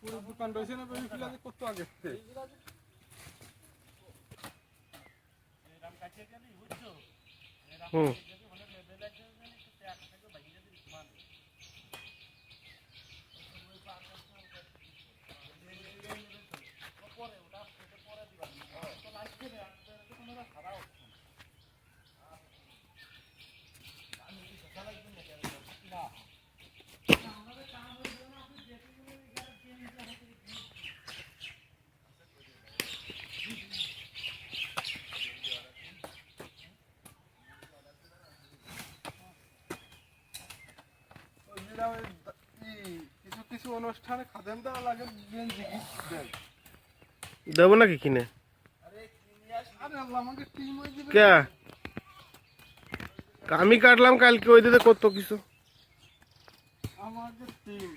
পুরো দোকান রয়েছে না ওই ফিলাতে কত আগে। হুম। ওই কিছু কিছু অনুষ্ঠানে খাদেম দেওয়া লাগে গেঞ্জি কি দেবো নাকি কিনে? কে? আমি কাটলাম কালকে ওই দিতে কত কিছু। আমাদের টিম।